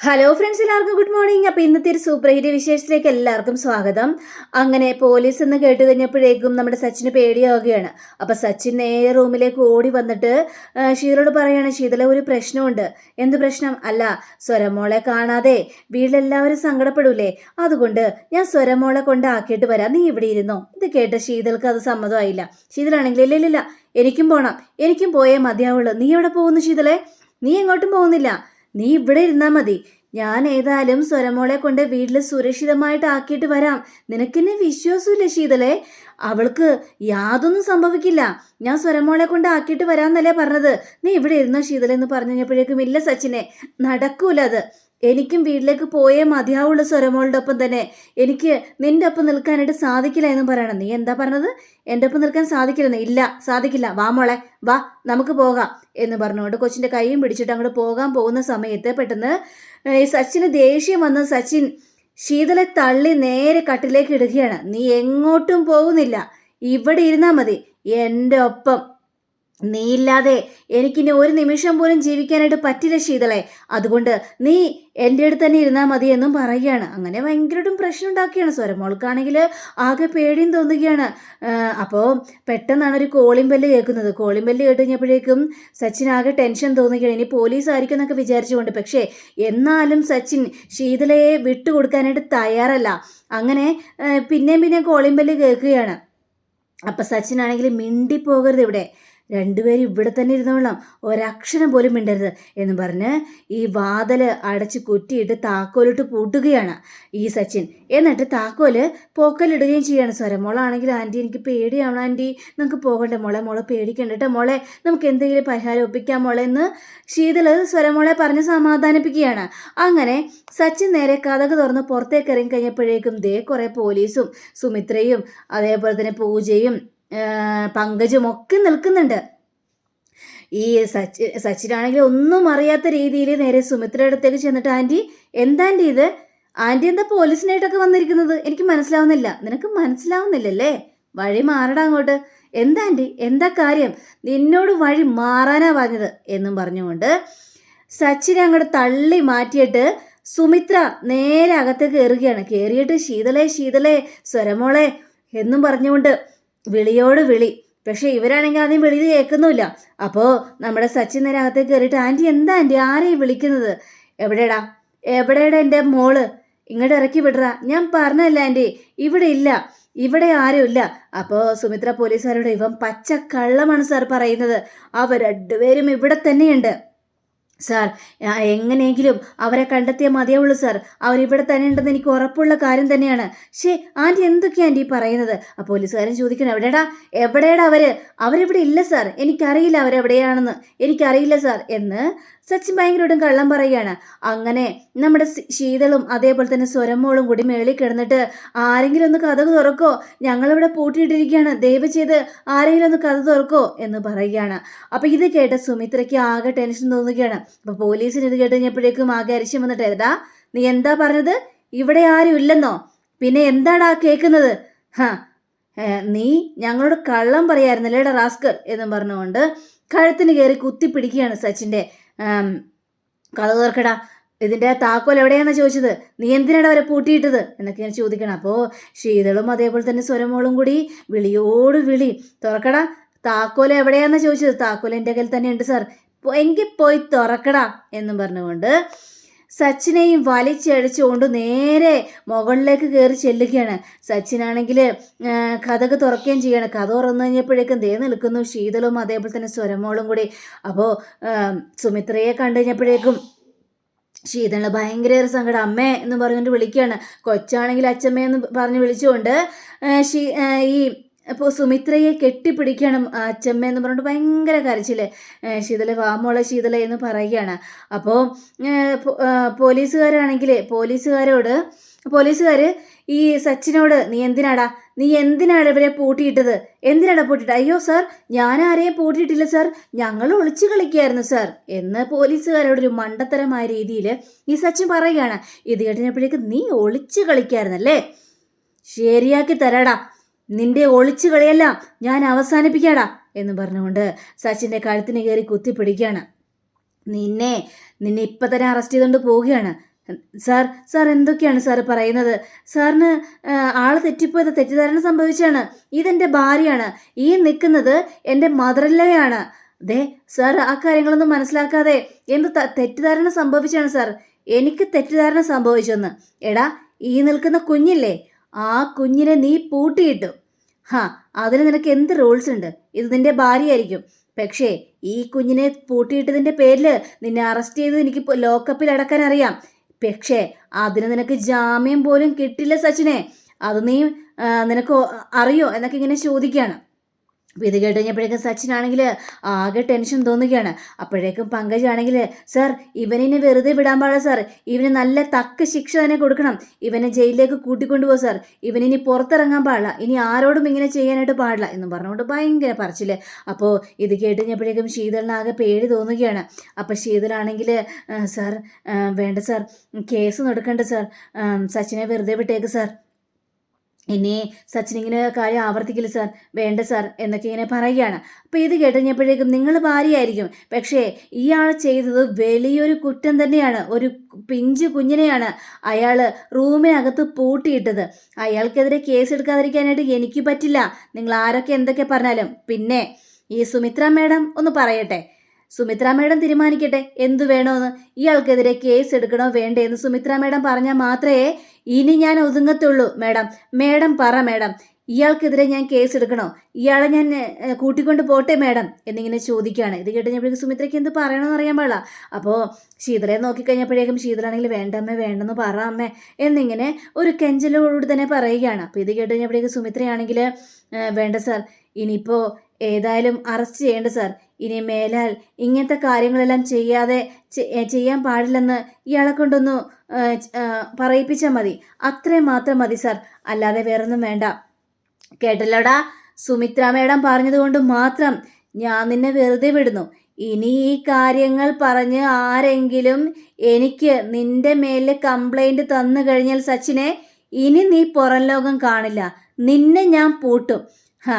Hello friends എല്ലാവർക്കും good morning അപ്പോൾ ഇന്നത്തെ ഒരു സൂപ്പർ ഹിറ്റ് വിശേഷത്തിലേക്ക് എല്ലാവർക്കും സ്വാഗതം. അങ്ങനെ പോലീസ് എന്ന് കേട്ട് കഴിഞ്ഞപ്പോഴേക്കും നമ്മുടെ സച്ചിന് പേടിയാവുകയാണ്. അപ്പോൾ സച്ചിൻ നേരെ റൂമിലേക്ക് ഓടി വന്നിട്ട് ശീതളോട് പറയാണ് ഷീതല ഒരു പ്രശ്നമുണ്ട്. എന്ത് പ്രശ്നം? അല്ല സ്വരമോളെ കാണാതെ വീട്ടിലെല്ലാവരും സങ്കടപ്പെടൂലേ? അതുകൊണ്ട് ഞാൻ സ്വരമോളെ കൊണ്ടാക്കിയിട്ട് വരാം. നീ ഇവിടെ ഇരുന്നോ? ഇത് കേട്ട ശീതൾക്ക് അത് സമ്മതമായില്ല. ശീതലാണെങ്കിൽ ഇല്ല ഇല്ല എനിക്കും പോണം. എനിക്കും പോയേ മതിയാവുള്ളൂ. നീ എവിടെ പോകുന്നു ശീതളെ നീ എങ്ങോട്ടും പോകുന്നില്ല. നീ ഇവിടെ ഇരുന്നാൽ മതി. ഞാൻ ഏതായാലും സ്വരമോളെ കൊണ്ട് വീട്ടിൽ സുരക്ഷിതമായിട്ട് ആക്കിയിട്ട് വരാം. നിനക്കെന്നെ വിശ്വാസമില്ല ശീതളെ അവൾക്ക് യാതൊന്നും സംഭവിക്കില്ല. ഞാൻ സ്വരമോളെ കൊണ്ട് ആക്കിയിട്ട് വരാമെന്നല്ലേ പറഞ്ഞത്. നീ ഇവിടെ ഇരുന്നോ ശീതലെന്ന് പറഞ്ഞു കഴിഞ്ഞപ്പോഴേക്കും ഇല്ല സച്ചിനെ. നടക്കൂല അത്. എനിക്കും വീട്ടിലേക്ക് പോയേ മതിയാവുള്ളൂ സ്വരമോളുടെ ഒപ്പം തന്നെ. എനിക്ക് നിന്റെ ഒപ്പം നിൽക്കാനായിട്ട് സാധിക്കില്ല എന്ന് പറയണം. നീ എന്താ പറഞ്ഞത്? എന്റെ ഒപ്പം നിൽക്കാൻ സാധിക്കില്ലെന്ന് ഇല്ല സാധിക്കില്ല. വാ മോളെ വാ നമുക്ക് പോകാം എന്ന് പറഞ്ഞുകൊണ്ട് കൊച്ചിന്റെ കൈയും പിടിച്ചിട്ട് അങ്ങോട്ട് പോകാൻ പോകുന്ന സമയത്ത് പെട്ടെന്ന് സച്ചിന് ദേഷ്യം വന്ന് സച്ചിൻ ശീതളെ തള്ളി നേരെ കട്ടിലേക്ക് ഇടുകയാണ്. നീ എങ്ങോട്ടും പോകുന്നില്ല. ഇവിടെ ഇരുന്നാൽ മതി. എന്റെ ഒപ്പം. നീ ഇല്ലാതെ എനിക്കിനി ഒരു നിമിഷം പോലും ജീവിക്കാനായിട്ട് പറ്റില്ല ശീതളെ. അതുകൊണ്ട് നീ എന്റെ അടുത്ത് തന്നെ ഇരുന്നാൽ മതി എന്നും പറയുകയാണ്. അങ്ങനെ ഭയങ്കരമായിട്ടും പ്രശ്നം ഉണ്ടാക്കുകയാണ് സ്വരമോൾക്കാണെങ്കിൽ ആകെ പേടിയും തോന്നുകയാണ്. അപ്പോൾ പെട്ടെന്നാണ് ഒരു കോളിംഗ് ബെല്ല് കേൾക്കുന്നത്. കോളിംഗ് ബെല്ല് കേട്ട് കഴിഞ്ഞപ്പോഴേക്കും സച്ചിൻ ആകെ ടെൻഷൻ തോന്നുകയാണ്. ഇനി പോലീസ് ആയിരിക്കും എന്നൊക്കെ വിചാരിച്ചുകൊണ്ട്. പക്ഷേ എന്നാലും സച്ചിൻ ശീതളയെ വിട്ടുകൊടുക്കാനായിട്ട് തയ്യാറല്ല. അങ്ങനെ പിന്നെയും പിന്നെയും കോളിംഗ് ബെല്ല് കേൾക്കുകയാണ്. അപ്പം സച്ചിനാണെങ്കിൽ മിണ്ടിപ്പോകരുത് ഇവിടെ. രണ്ടുപേരും ഇവിടെ തന്നെ ഇരുന്നോളാം. ഒരക്ഷരം പോലും മിണ്ടരുത് എന്ന് പറഞ്ഞ് ഈ വാതൽ അടച്ച് കുറ്റിയിട്ട് താക്കോലിട്ട് പൂട്ടുകയാണ് ഈ സച്ചിൻ. എന്നിട്ട് താക്കോൽ പോക്കലിടുകയും ചെയ്യാണ്. സ്വരമോളാണെങ്കിൽ ആന്റി എനിക്ക് പേടിയാണ് ആന്റി നമുക്ക് പോകണ്ട മോളെ മോളെ പേടിക്കണ്ട കേട്ടോ മോളെ. നമുക്ക് എന്തെങ്കിലും പരിഹാരം ഒപ്പിക്കാം മോളെ എന്ന് ശീതൾ സ്വരമോളെ പറഞ്ഞ് സമാധാനിപ്പിക്കുകയാണ്. അങ്ങനെ സച്ചിൻ നേരെ കഥക് തുറന്ന് പുറത്തേക്ക് ഇറങ്ങി കഴിഞ്ഞപ്പോഴേക്കും ദേ കുറേ പോലീസും സുമിത്രയും അതേപോലെ തന്നെ പൂജയും പങ്കജും ഒക്കെ നിൽക്കുന്നുണ്ട്. ഈ സച്ചി സച്ചിനാണെങ്കിൽ ഒന്നും അറിയാത്ത രീതിയിൽ നേരെ സുമിത്രയുടെ അടുത്തേക്ക് ചെന്നിട്ട് ആന്റി എന്താന്റെ ഇത്? ആന്റി എന്താ പോലീസിനായിട്ടൊക്കെ വന്നിരിക്കുന്നത്? എനിക്ക് മനസ്സിലാവുന്നില്ല. നിനക്ക് മനസ്സിലാവുന്നില്ലല്ലേ? വഴി മാറടാ അങ്ങോട്ട്. എന്താ ആന്റി എന്താ കാര്യം? നിന്നോട് വഴി മാറാനാ പറഞ്ഞത്. എന്നും പറഞ്ഞുകൊണ്ട് സച്ചിനെ അങ്ങോട്ട് തള്ളി മാറ്റിയിട്ട് സുമിത്ര നേരെ അകത്തേക്ക് കയറുകയാണ്. കയറിയിട്ട് ശീതളെ ശീതളെ സ്വരമോളെ എന്നും പറഞ്ഞുകൊണ്ട് വിളിയോട് വിളി. പക്ഷേ ഇവരാണെങ്കിൽ ആദ്യം വിളി കേൾക്കുന്നുമില്ല. അപ്പോൾ നമ്മുടെ സച്ചിൻ നേരെ അകത്തേക്ക് കയറിയിട്ട് ആന്റി എന്താ ആന്റി? ആരെയും വിളിക്കുന്നത്? എവിടെടാ എവിടെടാ എന്റെ മോൾ? ഇങ്ങോട്ട് ഇറക്കി വിടറാ. ഞാൻ പറഞ്ഞല്ല ആന്റി ഇവിടെ ഇല്ല. ഇവിടെ ആരുമില്ല അപ്പോൾ സുമിത്ര പോലീസുകാരോട് ഇവൻ പച്ച കള്ളമാണ് സാർ പറയുന്നത്. അവർ രണ്ടുപേരും ഇവിടെ തന്നെയുണ്ട്. സാർ എങ്ങനെയെങ്കിലും അവരെ കണ്ടെത്തിയാൽ മതിയാവുള്ളൂ സാർ. അവരിവിടെ തന്നെ ഉണ്ടെന്ന് എനിക്ക് ഉറപ്പുള്ള കാര്യം തന്നെയാണ്. ഷേ ആന്റി എന്തൊക്കെയാണ് ആന്റി പറയുന്നത്? ആ പോലീസുകാരൻ ചോദിക്കണം. എവിടെടാ? എവിടെയാടാ അവർ അവരിവിടെ ഇല്ല സാർ. എനിക്കറിയില്ല അവരെവിടെയാണെന്ന്. എനിക്കറിയില്ല സാർ. എന്ന് സച്ചിൻ ഭയങ്കരോടും കള്ളം പറയുകയാണ്. അങ്ങനെ നമ്മുടെ ശീതളും അതേപോലെ തന്നെ സ്വരമോളും കൂടി മേളിൽ കിടന്നിട്ട് ആരെങ്കിലും ഒന്ന് കഥ തുറക്കോ? ഞങ്ങളിവിടെ പൂട്ടിയിട്ടിരിക്കുകയാണ്. ദയവ് ചെയ്ത് ആരെങ്കിലും ഒന്ന് കഥ തുറക്കോ? എന്ന് പറയുകയാണ്. അപ്പോൾ ഇത് കേട്ട സുമിത്രയ്ക്ക് ആകെ ടെൻഷൻ തോന്നുകയാണ്. അപ്പോൾ പോലീസിന് ഇത് കേട്ട് കഴിഞ്ഞപ്പോഴേക്കും ആകെ അരിശം വന്നിട്ട് ഏതാ? നീ എന്താ പറഞ്ഞത്? ഇവിടെ ആരും ഇല്ലെന്നോ? പിന്നെ എന്താടാ കേൾക്കുന്നത്? ഹാ നീ ഞങ്ങളോട് കള്ളം പറയായിരുന്നല്ലേടാ റാസ്കർ എന്നും പറഞ്ഞുകൊണ്ട് കഴുത്തിന് കയറി കുത്തിപ്പിടിക്കുകയാണ് സച്ചിന്റെ കഥ തീർക്കടാ. ഇതിന്റെ താക്കോൽ എവിടെയാണെന്ന് ചോദിച്ചത്? നീ എന്തിനാണ് അവരെ പൂട്ടിയിട്ടത്? എന്നൊക്കെ ഞാൻ ചോദിക്കണം. അപ്പോൾ ശീതളും അതേപോലെ തന്നെ സ്വരമോളും കൂടി വിളിയോട് വിളി. തുറക്കടാ. താക്കോൽ എവിടെയാണെന്ന് ചോദിച്ചത്? താക്കോൽ എന്റെ കയ്യിൽ തന്നെ ഉണ്ട് സാർ. എങ്കിൽ പോയി തുറക്കടാ എന്നും പറഞ്ഞുകൊണ്ട് സച്ചിനെയും വലിച്ചടിച്ചുകൊണ്ട് നേരെ മുകളിലേക്ക് കയറി ചെല്ലുകയാണ്. സച്ചിനാണെങ്കിൽ കഥക് തുറക്കുകയും ചെയ്യണം. കഥ തുറന്നു കഴിഞ്ഞപ്പോഴേക്കും ദേ നിൽക്കുന്നു. ശീതളും അതേപോലെ തന്നെ സ്വരമോളും കൂടി. അപ്പോൾ സുമിത്രയെ കണ്ടു കഴിഞ്ഞപ്പോഴേക്കും ശീതൾ ഭയങ്കര സങ്കടം. അമ്മേ എന്ന് പറഞ്ഞുകൊണ്ട് വിളിക്കുകയാണ്. കൊച്ചാണെങ്കിൽ അച്ഛമ്മയെന്ന് പറഞ്ഞ് വിളിച്ചുകൊണ്ട് ഈ അപ്പോൾ സുമിത്രയെ കെട്ടിപ്പിടിക്കണം അച്ചമ്മ എന്ന് പറഞ്ഞിട്ട് ഭയങ്കര കരച്ചിൽ ശീതല വാമോളെ ശീതല എന്ന് പറയുകയാണ്. അപ്പോൾ പോലീസുകാരാണെങ്കിൽ പോലീസുകാരോട് പോലീസുകാർ ഈ സച്ചിനോട് നീ എന്തിനാടാ? നീ എന്തിനാണ് ഇവരെ പൂട്ടിയിട്ടത്? എന്തിനാണ് പൂട്ടിയിട്ട്? അയ്യോ സാർ ഞാൻ ആരെയും പൂട്ടിയിട്ടില്ല സാർ. ഞങ്ങൾ ഒളിച്ചു കളിക്കുകയായിരുന്നു സാർ. എന്ന് പോലീസുകാരോട് ഒരു മണ്ടത്തരമായ രീതിയിൽ ഈ സച്ചിൻ പറയുകയാണ്. ഇത് കേട്ടപ്പോഴേക്ക് നീ ഒളിച്ചു കളിക്കായിരുന്നല്ലേ? ശരിയാക്കി തരാടാ. നിന്റെ ഒളിച്ചു കളിയെല്ലാം ഞാൻ അവസാനിപ്പിക്കാടാ എന്ന് പറഞ്ഞുകൊണ്ട് സച്ചിന്റെ കഴുത്തിന് കയറി കുത്തിപ്പിടിക്കുകയാണ്. നിന്നെ നിന്നെ ഇപ്പം തന്നെ അറസ്റ്റ് ചെയ്തുകൊണ്ട് പോവുകയാണ്. സാർ സാർ എന്തൊക്കെയാണ് സാർ പറയുന്നത്? സാറിന് ആൾ തെറ്റിപ്പോയത് തെറ്റിദ്ധാരണ സംഭവിച്ചാണ്. ഇതെന്റെ ഭാര്യയാണ്. ഈ നിൽക്കുന്നത് എന്റെ മദറില്ലയാണ് ദേ സാർ ആ കാര്യങ്ങളൊന്നും മനസ്സിലാക്കാതെ എന്ത് തെറ്റിദ്ധാരണ സംഭവിച്ചാണ് സാർ? എനിക്ക് തെറ്റിദ്ധാരണ സംഭവിച്ചെന്ന്. എടാ ഈ നിൽക്കുന്ന കുഞ്ഞില്ലേ? ആ കുഞ്ഞിനെ നീ പൂട്ടിയിട്ടു. ഹാ അതിന് നിനക്ക് എന്ത് റൂൾസ് ഉണ്ട്? ഇത് നിന്റെ ഭാര്യയായിരിക്കും. പക്ഷേ ഈ കുഞ്ഞിനെ പൂട്ടിയിട്ടതിന്റെ പേരിൽ നിന്നെ അറസ്റ്റ് ചെയ്ത് എനിക്ക് ലോക്കപ്പിൽ അടക്കാൻ അറിയാം. പക്ഷേ അതിന് നിനക്ക് ജാമ്യം പോലും കിട്ടില്ല സച്ചിനെ. അത് നീ നിനക്ക് അറിയോ? എന്നൊക്കെ ഇങ്ങനെ ചോദിക്കുകയാണ് അപ്പോൾ ഇത് കേട്ട് കഴിഞ്ഞപ്പോഴേക്കും സച്ചിനാണെങ്കിൽ ആകെ ടെൻഷൻ തോന്നുകയാണ്. അപ്പോഴേക്കും പങ്കജാണെങ്കിൽ സാർ ഇവനിനെ വെറുതെ വിടാൻ പാടില്ല സാർ. ഇവന് നല്ല തക്ക ശിക്ഷ തന്നെ കൊടുക്കണം. ഇവനെ ജയിലിലേക്ക് കൂട്ടിക്കൊണ്ടുപോകും സാർ. ഇവനിനി പുറത്തിറങ്ങാൻ പാടില്ല. ഇനി ആരോടും ഇങ്ങനെ ചെയ്യാനായിട്ട് പാടില്ല എന്ന് പറഞ്ഞുകൊണ്ട് ഭയങ്കര പറച്ചിൽ. അപ്പോൾ ഇത് കേട്ട് കഴിഞ്ഞപ്പോഴേക്കും ശീതളിനാകെ പേടി തോന്നുകയാണ്. അപ്പോൾ ശീതളാണെങ്കിൽ സാർ വേണ്ട സാർ. കേസ് നടക്കണ്ട സാർ. സച്ചിനെ വെറുതെ വിട്ടേക്ക് സാർ. ഇനി സച്ചിൻ ഇങ്ങനെ കാര്യം ആവർത്തിക്കില്ല സാർ വേണ്ട സാർ എന്നൊക്കെ ഇങ്ങനെ പറയുകയാണ്. അപ്പോൾ ഇത് കേട്ടുകഴിഞ്ഞപ്പോഴേക്കും നിങ്ങൾ ഭാര്യയായിരിക്കും. പക്ഷേ ഇയാൾ ചെയ്തത് വലിയൊരു കുറ്റം തന്നെയാണ്. ഒരു പിഞ്ചു കുഞ്ഞിനെയാണ് അയാൾ റൂമിനകത്ത് പൂട്ടിയിട്ടത്. അയാൾക്കെതിരെ കേസ് എടുക്കാതിരിക്കാനായിട്ട് എനിക്ക് പറ്റില്ല. നിങ്ങൾ ആരൊക്കെ എന്തൊക്കെ പറഞ്ഞാലും. പിന്നെ ഈ സുമിത്ര മാഡം ഒന്ന് പറയട്ടെ. സുമിത്ര മാഡം തീരുമാനിക്കട്ടെ. എന്തു വേണോന്ന്? ഇയാൾക്കെതിരെ കേസ് എടുക്കണോ വേണ്ടേ എന്ന് സുമിത്ര മാഡം പറഞ്ഞാൽ മാത്രമേ ഇനി ഞാൻ ഒതുങ്ങത്തുള്ളൂ മേഡം. മേഡം പറ മേഡം. ഇയാൾക്കെതിരെ ഞാൻ കേസ് എടുക്കണോ ഇയാളെ ഞാൻ കൂട്ടിക്കൊണ്ട് പോട്ടെ മേഡം എന്നിങ്ങനെ ചോദിക്കുകയാണ് ഇത് കേട്ടുകഴിഞ്ഞപ്പോഴേക്കും സുമിത്രയ്ക്ക് എന്ത് പറയണമെന്ന് അറിയാൻ പാടില്ല. അപ്പോൾ ശീതളയെ നോക്കിക്കഴിഞ്ഞപ്പോഴേക്കും ശീതളാണെങ്കിൽ വേണ്ടമ്മേ വേണ്ടെന്ന് പറ അമ്മേ എന്നിങ്ങനെ ഒരു കെഞ്ചലോടുകൂടി തന്നെ പറയുകയാണ്. അപ്പോൾ ഇത് കേട്ട് കഴിഞ്ഞപ്പോഴേക്കും സുമിത്രയാണെങ്കിൽ "ഏഹ്, വേണ്ട സാർ ഇനിയിപ്പോൾ ഏതായാലും അറസ്റ്റ് ചെയ്യേണ്ട സാർ. ഇനി മേലാൽ ഇങ്ങനത്തെ കാര്യങ്ങളെല്ലാം ചെയ്യാതെ ചെയ്യാൻ പാടില്ലെന്ന് ഇയാളെ കൊണ്ടൊന്ന് പറയിപ്പിച്ചാൽ മതി. അത്രയും മാത്രം മതി സാർ. അല്ലാതെ വേറൊന്നും വേണ്ട. കേട്ടല്ലോടാ? സുമിത്ര മേഡം പറഞ്ഞതുകൊണ്ട് മാത്രം ഞാൻ നിന്നെ വെറുതെ വിടുന്നു. ഇനി ഈ കാര്യങ്ങൾ പറഞ്ഞ് ആരെങ്കിലും എനിക്ക് നിന്റെ മേലെ കംപ്ലൈന്റ് തന്നു കഴിഞ്ഞാൽ സച്ചിനെ ഇനി നീ പുറം ലോകം കാണില്ല. നിന്നെ ഞാൻ പൂട്ടും. ഹാ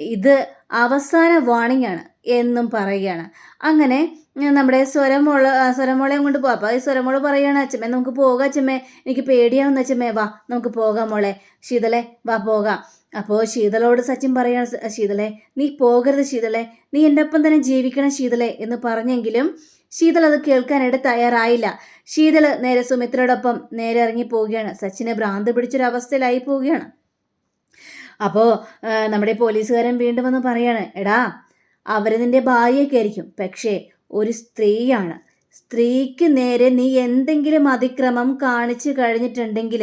ഇത് അവസാന വാണിംഗ് ആണ് എന്നും പറയുകയാണ്. അങ്ങനെ നമ്മുടെ സ്വരമോൾ അങ്ങോട്ട് കൊണ്ട് പോവാം അപ്പോൾ ഈ സ്വരമോൾ പറയുകയാണ് അച്ഛമ്മേ നമുക്ക് പോകാം അച്ഛമ്മേ. എനിക്ക് പേടിയാവുന്ന അച്ഛമ്മേ. വാ നമുക്ക് പോകാം മോളെ. ശീതളെ വാ പോകാം. അപ്പോൾ ശീതളോട് സച്ചിൻ പറയുകയാണ് "സ- ശീതളെ നീ പോകരുത് ശീതളെ നീ എന്റെ ഒപ്പം തന്നെ ജീവിക്കണം ശീതളെ എന്ന് പറഞ്ഞെങ്കിലും ശീതൾ അത് കേൾക്കാനായിട്ട് തയ്യാറായില്ല. ശീതൾ നേരെ സുമിത്രയോടൊപ്പം നേരെ ഇറങ്ങി പോവുകയാണ്. സച്ചിനെ ഭ്രാന്ത് പിടിച്ചൊരവസ്ഥയിലായി പോവുകയാണ്. അപ്പോൾ നമ്മുടെ പോലീസുകാരൻ വീണ്ടും വന്ന് പറയാണ് എടാ അവർ നിന്റെ ഭാര്യയൊക്കെ ആയിരിക്കും. പക്ഷേ ഒരു സ്ത്രീയാണ്. സ്ത്രീക്ക് നേരെ നീ എന്തെങ്കിലും അതിക്രമം കാണിച്ചു കഴിഞ്ഞിട്ടുണ്ടെങ്കിൽ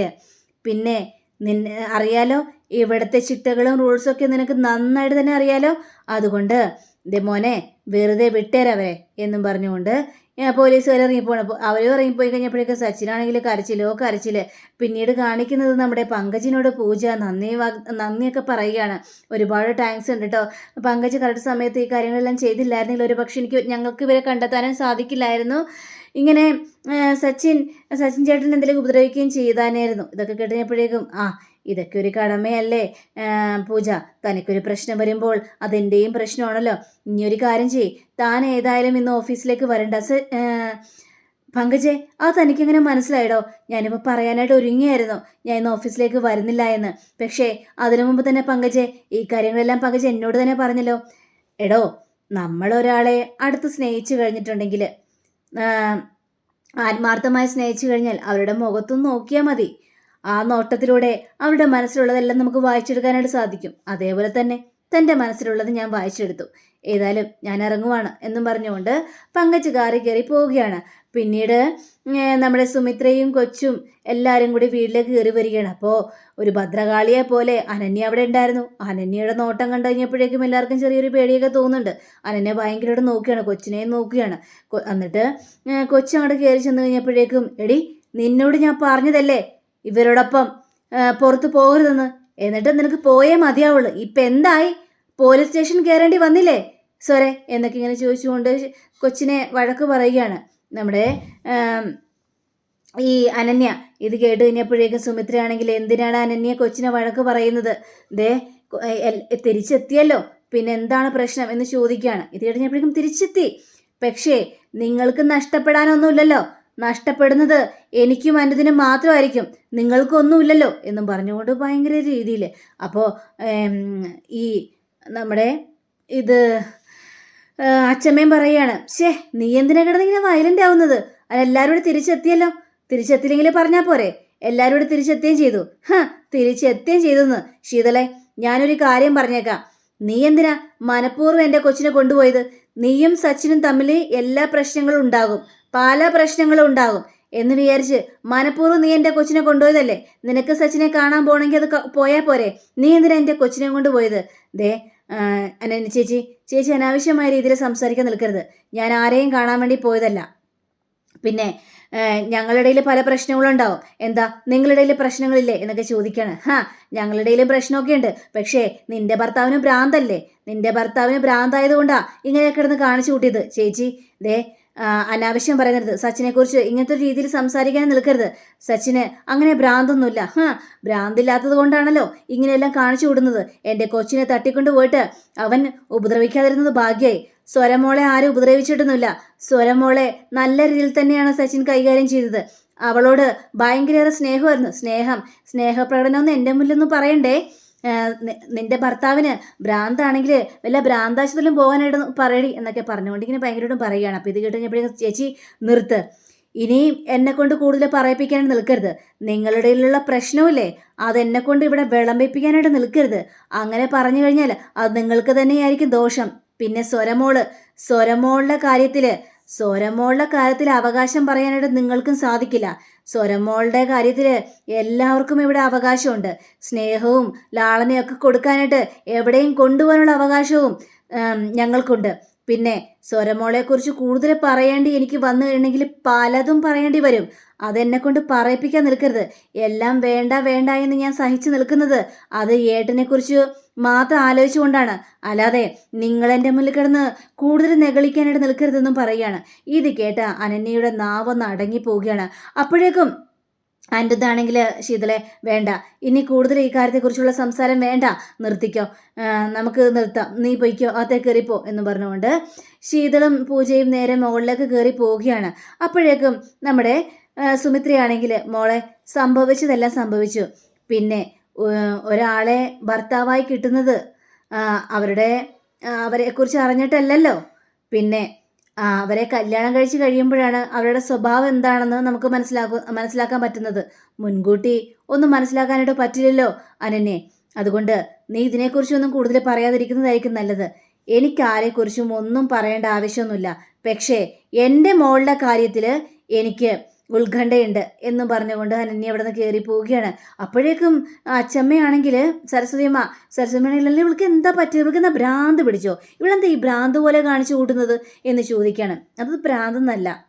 പിന്നെ നിന്നെ അറിയാലോ? ഇവിടുത്തെ ചിട്ടകളും റൂൾസൊക്കെ നിനക്ക് നന്നായിട്ട് തന്നെ അറിയാലോ? അതുകൊണ്ട് ദേ മോനെ വെറുതെ വിട്ടേരവരെ എന്നും പറഞ്ഞുകൊണ്ട് പോലീസുകാർ ഇറങ്ങിപ്പോണ് അവരും ഇറങ്ങിപ്പോയി കഴിഞ്ഞപ്പോഴേക്കും സച്ചിനാണെങ്കിൽ കരച്ചിലോ കരച്ചിൽ. പിന്നീട് കാണിക്കുന്നത് നമ്മുടെ പങ്കജിനോട് പൂജ. നന്ദി നന്ദിയൊക്കെ പറയുകയാണ്. ഒരുപാട് താങ്ക്സ് ഉണ്ട് കേട്ടോ പങ്കജ് കറക്റ്റ് സമയത്ത് ഈ കാര്യങ്ങളെല്ലാം ചെയ്തില്ലായിരുന്നെങ്കിൽ ഒരു പക്ഷേ എനിക്ക് ഞങ്ങൾക്ക് ഇവരെ കണ്ടെത്താനും സാധിക്കില്ലായിരുന്നു. ഇങ്ങനെ സച്ചിൻ സച്ചിൻ ചേട്ടൻ എന്തെങ്കിലും ഉപദ്രവിക്കുകയും ചെയ്താനായിരുന്നു. ഇതൊക്കെ കേട്ടപ്പോഴേക്കും ആ ഇതൊക്കെ ഒരു കടമയല്ലേ പൂജ തനിക്കൊരു പ്രശ്നം വരുമ്പോൾ അതെന്റെയും പ്രശ്നമാണല്ലോ. ഇനി ഒരു കാര്യം ചെയ് താൻ ഏതായാലും ഇന്ന് ഓഫീസിലേക്ക് വരണ്ട. സ പങ്കജെ ആ തനിക്കിങ്ങനെ മനസ്സിലായിടോ? ഞാനിപ്പോൾ പറയാനായിട്ട് ഒരുങ്ങിയായിരുന്നു. ഞാൻ ഇന്ന് ഓഫീസിലേക്ക് വരുന്നില്ല എന്ന്. പക്ഷേ അതിനു മുമ്പ് തന്നെ പങ്കജെ ഈ കാര്യങ്ങളെല്ലാം പങ്കജ് എന്നോട് തന്നെ പറഞ്ഞല്ലോ. എടോ നമ്മളൊരാളെ അടുത്ത് സ്നേഹിച്ചു കഴിഞ്ഞിട്ടുണ്ടെങ്കിൽ ആത്മാർത്ഥമായി സ്നേഹിച്ചു കഴിഞ്ഞാൽ അവരുടെ മുഖത്തും നോക്കിയാൽ മതി. ആ നോട്ടത്തിലൂടെ അവളുടെ മനസ്സിലുള്ളതെല്ലാം നമുക്ക് വായിച്ചെടുക്കാനായിട്ട് സാധിക്കും. അതേപോലെ തന്നെ തന്റെ മനസ്സിലുള്ളത് ഞാൻ വായിച്ചെടുത്തു. ഏതായാലും ഞാൻ ഇറങ്ങുവാണ് എന്നും പറഞ്ഞുകൊണ്ട് പങ്കജ് കാറി കയറി പോവുകയാണ്. പിന്നീട് നമ്മുടെ സുമിത്രയും കൊച്ചും എല്ലാവരും കൂടി വീട്ടിലേക്ക് കയറി വരികയാണ്. അപ്പോൾ ഒരു ഭദ്രകാളിയെ പോലെ അനന്യ അവിടെ ഉണ്ടായിരുന്നു. അനന്യയുടെ നോട്ടം കണ്ടു കഴിഞ്ഞപ്പോഴേക്കും എല്ലാവർക്കും ചെറിയൊരു പേടിയൊക്കെ തോന്നുന്നുണ്ട്. അനന്യ ഭയങ്കരമായിട്ട് നോക്കുകയാണ് കൊച്ചിനെയും നോക്കുകയാണ്. എന്നിട്ട് കൊച്ചു അങ്ങോട്ട് കയറി ചെന്ന് കഴിഞ്ഞപ്പോഴേക്കും എടി നിന്നോട് ഞാൻ പറഞ്ഞതല്ലേ? ഇവരോടൊപ്പം പുറത്തു പോകരുതെന്ന്. എന്നിട്ട് നിനക്ക് പോയേ മതിയാവുള്ളൂ. ഇപ്പം എന്തായി? പോലീസ് സ്റ്റേഷൻ കയറേണ്ടി വന്നില്ലേ? സോറെ എന്നൊക്കെ ഇങ്ങനെ ചോദിച്ചുകൊണ്ട് കൊച്ചിനെ വഴക്ക് പറയുകയാണ്. നമ്മുടെ ഈ അനന്യ. ഇത് കേട്ട് കഴിഞ്ഞപ്പോഴേക്കും സുമിത്രയാണെങ്കിൽ എന്തിനാണ് അനന്യ കൊച്ചിനെ വഴക്ക് പറയുന്നത്? ദേ തിരിച്ചെത്തിയല്ലോ. പിന്നെ എന്താണ് പ്രശ്നം എന്ന് ചോദിക്കുകയാണ്. ഇത് കഴിഞ്ഞപ്പോഴേക്കും തിരിച്ചെത്തി. പക്ഷേ നിങ്ങൾക്ക് നഷ്ടപ്പെടാനൊന്നുമില്ലല്ലോ. നഷ്ടപ്പെടുന്നത് എനിക്കും അനുദിനും മാത്രമായിരിക്കും. നിങ്ങൾക്കൊന്നുമില്ലല്ലോ എന്നും പറഞ്ഞുകൊണ്ട് ഭയങ്കര രീതിയിൽ. അപ്പോൾ ഈ നമ്മുടെ ഇത് അച്ഛമ്മയും പറയുകയാണ് ഷേ നീ എന്തിനാ കിടന്ന് ഇങ്ങനെ വയലന്റ് ആവുന്നത്? അത് എല്ലാവരും കൂടെ തിരിച്ചെത്തിയല്ലോ. തിരിച്ചെത്തിയില്ലെങ്കിൽ പറഞ്ഞാൽ പോരെ. എല്ലാവരും കൂടെ തിരിച്ചെത്തുകയും ചെയ്തു. ഹ തിരിച്ചെത്തുകയും ചെയ്തെന്ന്. ശീതളെ ഞാനൊരു കാര്യം പറഞ്ഞേക്കാം. നീ എന്തിനാ മനഃപൂർവം എന്റെ കൊച്ചിനെ കൊണ്ടുപോയത്? നീയും സച്ചിനും തമ്മിൽ എല്ലാ പ്രശ്നങ്ങളും ഉണ്ടാകും. പല പ്രശ്നങ്ങളും ഉണ്ടാകും. എന്ന് വിചാരിച്ച് മനഃപൂർവം നീ എന്റെ കൊച്ചിനെ കൊണ്ടുപോയതല്ലേ? നിനക്ക് സച്ചിനെ കാണാൻ പോകണമെങ്കിൽ അത് പോയാൽ പോരെ. നീ എന്തിനാ എന്റെ കൊച്ചിനെ കൊണ്ടുപോയത്? ദേ അനന്യ ചേച്ചി ചേച്ചി അനാവശ്യമായ രീതിയിൽ സംസാരിക്കാൻ നിൽക്കരുത്. ഞാൻ ആരെയും കാണാൻ വേണ്ടി പോയതല്ല. പിന്നെ ഞങ്ങളുടെ ഇടയിൽ പല പ്രശ്നങ്ങളും ഉണ്ടാവും. എന്താ നിങ്ങളുടെ ഇടയിൽ പ്രശ്നങ്ങളില്ലേ? എന്നൊക്കെ ചോദിക്കാണ്. ഹാ ഞങ്ങളുടെ ഇടയിൽ പ്രശ്നമൊക്കെ ഉണ്ട്. പക്ഷേ നിന്റെ ഭർത്താവിന് ഭ്രാന്തല്ലേ? നിന്റെ ഭർത്താവിന് ഭ്രാന്തായതുകൊണ്ടാ ഇങ്ങനെ കിടന്ന് കാണിച്ചു കൂട്ടിയത്. ചേച്ചി ദേ അനാവശ്യം പറയരുത്. സച്ചിനെ കുറിച്ച് ഇങ്ങനത്തെ രീതിയിൽ സംസാരിക്കാൻ നിൽക്കരുത്. സച്ചിന് അങ്ങനെ ഭ്രാന്തൊന്നുമില്ല. ഹാ ഭ്രാന്തില്ലാത്തത് കൊണ്ടാണല്ലോ ഇങ്ങനെയെല്ലാം കാണിച്ചു വിടുന്നത്. എന്റെ കൊച്ചിനെ തട്ടിക്കൊണ്ട് പോയിട്ട് അവൻ ഉപദ്രവിക്കാതിരുന്നത് ഭാഗ്യമായി സ്വരമോളെ ആരും ഉപദ്രവിച്ചിട്ടൊന്നുമില്ല. സ്വരമോളെ നല്ല രീതിയിൽ തന്നെയാണ് സച്ചിൻ കൈകാര്യം ചെയ്തത്. അവളോട് ഭയങ്കരേറെ സ്നേഹമായിരുന്നു. സ്നേഹം സ്നേഹപ്രകടനമൊന്നും എന്റെ മുന്നിലൊന്നും പറയണ്ടേ? നിന്റെ ഭർത്താവിന് ഭ്രാന്താണെങ്കിൽ വല്ല ഭ്രാന്താശുപത്രിയിലും പോകാനായിട്ട് പറയടി എന്നൊക്കെ പറഞ്ഞുകൊണ്ട് ഇങ്ങനെ ഭയങ്കരമായിട്ടും പറയുകയാണ്. അപ്പോൾ ഇത് കേട്ട് ചേച്ചി നിർത്ത്. ഇനിയും എന്നെ കൊണ്ട് കൂടുതൽ പറയിപ്പിക്കാൻ നിൽക്കരുത്. നിങ്ങളുടെ ഉള്ള പ്രശ്നമില്ലേ അത് എന്നെ കൊണ്ട് ഇവിടെ വിളമ്പിപ്പിക്കാനായിട്ട് നിൽക്കരുത്. അങ്ങനെ പറഞ്ഞു കഴിഞ്ഞാൽ അത് നിങ്ങൾക്ക് തന്നെയായിരിക്കും ദോഷം. പിന്നെ സ്വരമോൾ സ്വരമോളുടെ കാര്യത്തിൽ സ്വരമോളുടെ കാര്യത്തിൽ അവകാശം പറയാനായിട്ട് നിങ്ങൾക്കും സാധിക്കില്ല. സ്വരമോളുടെ കാര്യത്തിൽ എല്ലാവർക്കും ഇവിടെ അവകാശമുണ്ട്. സ്നേഹവും ലാളനയൊക്കെ കൊടുക്കാനായിട്ട് എവിടെയും കൊണ്ടുപോകാനുള്ള അവകാശവും ഞങ്ങൾക്കുണ്ട്. പിന്നെ സ്വരമോളെക്കുറിച്ച് കൂടുതൽ പറയേണ്ടി എനിക്ക് വന്നു കഴിഞ്ഞെങ്കിൽ പലതും പറയേണ്ടി വരും. അതെന്നെ കൊണ്ട് പറയിപ്പിക്കാൻ നിൽക്കരുത്. എല്ലാം വേണ്ട വേണ്ട എന്ന് ഞാൻ സഹിച്ചു നിൽക്കുന്നത് അത് ഏട്ടനെക്കുറിച്ച് മാത്രം ആലോചിച്ചുകൊണ്ടാണ്. അല്ലാതെ നിങ്ങൾ എന്റെ മുന്നിൽ കിടന്ന് കൂടുതൽ നെകളിക്കാനായിട്ട് നിൽക്കരുതെന്നും പറയുകയാണ്. ഇത് കേട്ട അനന്യയുടെ നാവൊന്ന് അടങ്ങി പോവുകയാണ്. അപ്പോഴേക്കും അന്റെതാണെങ്കിൽ ശീതളെ വേണ്ട. ഇനി കൂടുതൽ ഈ കാര്യത്തെക്കുറിച്ചുള്ള സംസാരം വേണ്ട. നിർത്തിക്കോ. നമുക്ക് നിർത്താം. നീ പൊയ്ക്കോ. അകത്തേ കയറിപ്പോ എന്ന് പറഞ്ഞുകൊണ്ട് ശീതളും പൂജയും നേരെ മുകളിലേക്ക് കയറി പോവുകയാണ്. അപ്പോഴേക്കും നമ്മുടെ സുമിത്രയാണെങ്കിൽ മോളെ സംഭവിച്ചതെല്ലാം സംഭവിച്ചു. പിന്നെ ഒരാളെ ഭർത്താവായി കിട്ടുന്നത് അവരുടെ അവരെക്കുറിച്ച് അറിഞ്ഞിട്ടല്ലല്ലോ. പിന്നെ അവരെ കല്യാണം കഴിച്ച് കഴിയുമ്പോഴാണ് അവരുടെ സ്വഭാവം എന്താണെന്ന് നമുക്ക് മനസ്സിലാക്കു മനസ്സിലാക്കാൻ പറ്റുന്നത്. മുൻകൂട്ടി ഒന്നും മനസ്സിലാക്കാനായിട്ട് പറ്റില്ലല്ലോ അനന്യെ. അതുകൊണ്ട് നീ ഇതിനെക്കുറിച്ചൊന്നും കൂടുതൽ പറയാതിരിക്കുന്നതായിരിക്കും നല്ലത്. എനിക്ക് ആരെക്കുറിച്ചും ഒന്നും പറയേണ്ട ആവശ്യമൊന്നുമില്ല. പക്ഷേ എന്റെ മോളുടെ കാര്യത്തിൽ എനിക്ക് ഉത്കണ്ഠയുണ്ട് എന്നും പറഞ്ഞുകൊണ്ട് അനന്യ അവിടെ നിന്ന് കയറി പോവുകയാണ്. അപ്പോഴേക്കും അച്ചമ്മയാണെങ്കിൽ സരസ്വതിയമ്മ സരസ്വതിയമ്മയാണെങ്കിൽ ഇവൾക്ക് എന്താ പറ്റിയത്? ഇവൾക്ക് എന്താ ഭ്രാന്ത് പിടിച്ചോ? ഇവളെന്താ ഈ ഭ്രാന്ത് പോലെ കാണിച്ചു കൂട്ടുന്നത് എന്ന് ചോദിക്കുകയാണ്. അത് ഭ്രാന്തെന്നല്ല.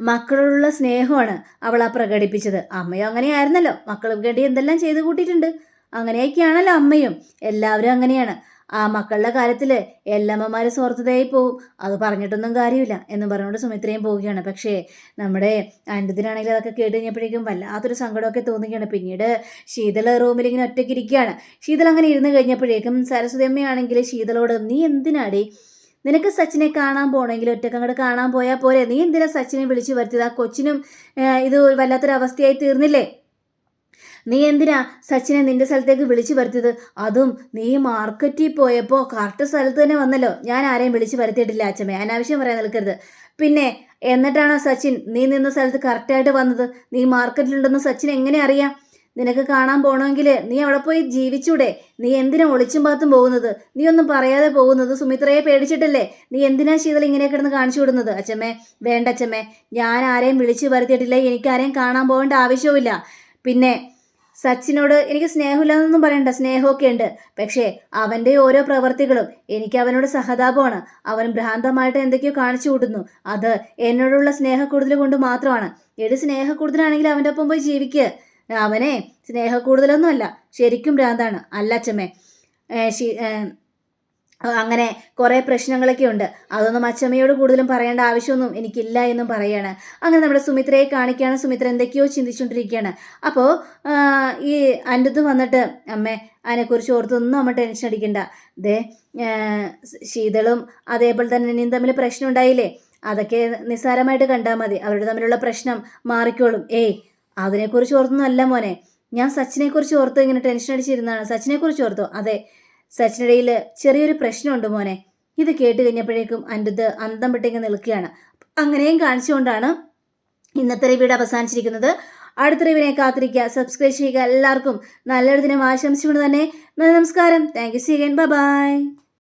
മക്കളോടുള്ള സ്നേഹമാണ് അവൾ ആ പ്രകടിപ്പിച്ചത്. അമ്മയും അങ്ങനെയായിരുന്നല്ലോ. മക്കൾക്ക് വേണ്ടി എന്തെല്ലാം ചെയ്തു കൂട്ടിയിട്ടുണ്ട്. അങ്ങനെയൊക്കെയാണല്ലോ അമ്മയും. എല്ലാവരും അങ്ങനെയാണ്. ആ മക്കളുടെ കാര്യത്തിൽ എല്ലമ്മമാർ സ്വാർത്ഥതയായി പോവും. അത് പറഞ്ഞിട്ടൊന്നും കാര്യമില്ല എന്ന് പറഞ്ഞുകൊണ്ട് സുമിത്രയും പോവുകയാണ്. പക്ഷേ നമ്മുടെ അൻപതിനാണെങ്കിൽ അതൊക്കെ കേട്ട് കഴിഞ്ഞപ്പോഴേക്കും വല്ലാത്തൊരു സങ്കടമൊക്കെ തോന്നുകയാണ്. പിന്നീട് ശീതള റൂമിൽ ഇങ്ങനെ ഒറ്റയ്ക്ക് ഇരിക്കുകയാണ്. ശീതൾ അങ്ങനെ ഇരുന്ന് കഴിഞ്ഞപ്പോഴേക്കും സരസ്വതി അമ്മയാണെങ്കിൽ ശീതളോട് നീ എന്തിനാടി? നിനക്ക് സച്ചിനെ കാണാൻ പോകണമെങ്കിൽ ഒറ്റയ്ക്ക് അങ്ങോട്ട് കാണാൻ പോയാൽ പോരെ? നീ എന്തിനാ സച്ചിനെ വിളിച്ചു വരുത്തിയത്? ആ കൊച്ചിനും ഇത് വല്ലാത്തൊരു അവസ്ഥയായി തീർന്നില്ലേ? നീ എന്തിനാ സച്ചിനെ നിന്റെ സ്ഥലത്തേക്ക് വിളിച്ചു വരുത്തിയത്? അതും നീ മാർക്കറ്റിൽ പോയപ്പോൾ കറക്റ്റ് സ്ഥലത്ത് തന്നെ വന്നല്ലോ. ഞാൻ ആരെയും വിളിച്ചു വരുത്തിയിട്ടില്ല അച്ഛമ്മേ. അനാവശ്യം പറയാൻ നിൽക്കരുത്. പിന്നെ എന്നിട്ടാണോ സച്ചിൻ നീ നിന്ന സ്ഥലത്ത് കറക്റ്റായിട്ട് വന്നത്? നീ മാർക്കറ്റിലുണ്ടെന്ന് സച്ചിൻ എങ്ങനെ അറിയാം? നിനക്ക് കാണാൻ പോകണമെങ്കിൽ നീ അവിടെ പോയി ജീവിച്ചൂടെ. നീ എന്തിനാ ഒളിച്ചും പാത്തും പോകുന്നത്? നീ ഒന്നും പറയാതെ പോകുന്നത് സുമിത്രയെ പേടിച്ചിട്ടല്ലേ? നീ എന്തിനാ ശീതൽ ഇങ്ങനെ കിടന്ന് കാണിച്ചു വിടുന്നത്? അച്ഛമ്മേ വേണ്ട അച്ഛമ്മേ. ഞാൻ ആരെയും വിളിച്ചു വരുത്തിയിട്ടില്ല. എനിക്ക് ആരെയും കാണാൻ പോകേണ്ട ആവശ്യവുമില്ല. പിന്നെ സച്ചിനോട് എനിക്ക് സ്നേഹമില്ലെന്നൊന്നും പറയണ്ട സ്നേഹമൊക്കെ ഉണ്ട് പക്ഷേ അവന്റെ ഓരോ പ്രവർത്തികളും എനിക്ക് അവനോട് സഹതാപമാണ്. അവൻ ഭ്രാന്തമായിട്ട് എന്തൊക്കെയോ കാണിച്ചു കൂട്ടുന്നു. അത് എന്നോടുള്ള സ്നേഹക്കൂടുതൽ കൊണ്ട് മാത്രമാണ്. എടി സ്നേഹക്കൂടുതലാണെങ്കിൽ അവന്റെ ഒപ്പം പോയി ജീവിക്കുക അവനെ സ്നേഹക്കൂടുതലൊന്നുമല്ല ശരിക്കും ഭ്രാന്താണ്. അല്ല അച്ഛമ്മേ. അങ്ങനെ കുറേ പ്രശ്നങ്ങളൊക്കെ ഉണ്ട്. അതൊന്നും അച്ചമ്മയോട് കൂടുതലും പറയേണ്ട ആവശ്യമൊന്നും എനിക്കില്ല എന്നും പറയാണ്. അങ്ങനെ നമ്മുടെ സുമിത്രയെ കാണിക്കുകയാണ് സുമിത്ര എന്തൊക്കെയോ ചിന്തിച്ചുകൊണ്ടിരിക്കുകയാണ്. അപ്പോൾ ഈ അന്റത്ത് വന്നിട്ട് അമ്മേ അതിനെക്കുറിച്ച് ഓർത്തൊന്നും അമ്മ ടെൻഷൻ അടിക്കണ്ട. ദേ ശീതളും അതേപോലെ തന്നെ ഇനിയും തമ്മിൽ പ്രശ്നം ഉണ്ടായില്ലേ? അതൊക്കെ നിസ്സാരമായിട്ട് കണ്ടാൽ മതി. അവരുടെ തമ്മിലുള്ള പ്രശ്നം മാറിക്കോളും. ഏയ് അതിനെക്കുറിച്ച് ഓർത്തൊന്നും അല്ല മോനെ. ഞാൻ സച്ചിനെക്കുറിച്ച് ഓർത്ത് ഇങ്ങനെ ടെൻഷൻ അടിച്ചിരുന്നതാണ്. സച്ചിനെക്കുറിച്ച് ഓർത്തോ? അതെ. സച്ചിനിടയിൽ ചെറിയൊരു പ്രശ്നമുണ്ട് മോനെ. ഇത് കേട്ട് കഴിഞ്ഞപ്പോഴേക്കും അനിരുദ്ധ് അന്തം വിട്ടിങ്ങ് നിൽക്കുകയാണ്. അങ്ങനെയും കാണിച്ചുകൊണ്ടാണ് ഇന്നത്തെ റിവ്യൂടെ അവസാനിച്ചിരിക്കുന്നത്. അടുത്ത റിവിനെ കാത്തിരിക്കുക. സബ്സ്ക്രൈബ് ചെയ്യുക. എല്ലാവർക്കും നല്ലൊരു ദിനം ആശംസിച്ചുകൊണ്ട് തന്നെ നന്ദി, നമസ്കാരം. Thank you see again bye